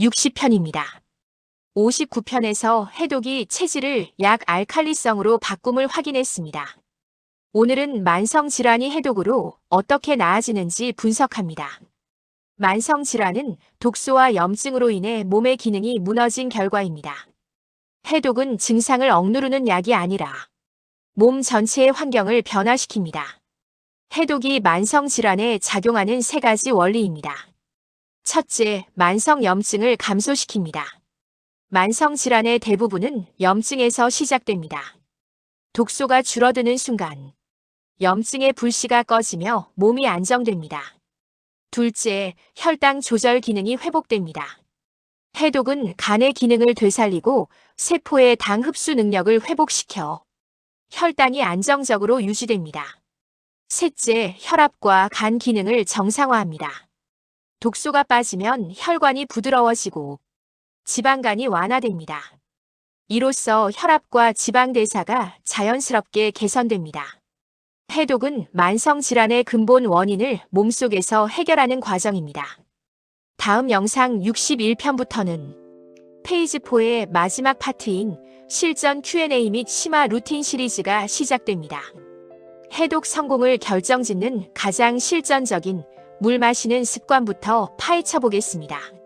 60편입니다. 59편에서 해독이 체질을 약 알칼리성으로 바꿈을 확인했습니다. 오늘은 만성 질환이 해독으로 어떻게 나아지는지 분석합니다. 만성 질환은 독소와 염증으로 인해 몸의 기능이 무너진 결과입니다. 해독은 증상을 억누르는 약이 아니라 몸 전체의 환경을 변화시킵니다. 해독이 만성 질환에 작용하는 세 가지 원리입니다. 첫째, 만성 염증을 감소시킵니다. 만성 질환의 대부분은 염증에서 시작됩니다. 독소가 줄어드는 순간 염증의 불씨가 꺼지며 몸이 안정됩니다. 둘째, 혈당 조절 기능이 회복됩니다. 해독은 간의 기능을 되살리고 세포의 당 흡수 능력을 회복시켜 혈당이 안정적으로 유지됩니다. 셋째, 혈압과 간 기능을 정상화합니다. 독소가 빠지면 혈관이 부드러워지고 지방간이 완화됩니다. 이로써 혈압과 지방 대사가 자연스럽게 개선됩니다. 해독은 만성 질환의 근본 원인을 몸속에서 해결하는 과정입니다. 다음 영상 61편부터는 페이지 4의 마지막 파트인 실전 Q&A 및 심화 루틴 시리즈가 시작됩니다. 해독 성공을 결정짓는 가장 실전적인 물 마시는 습관부터 파헤쳐 보겠습니다.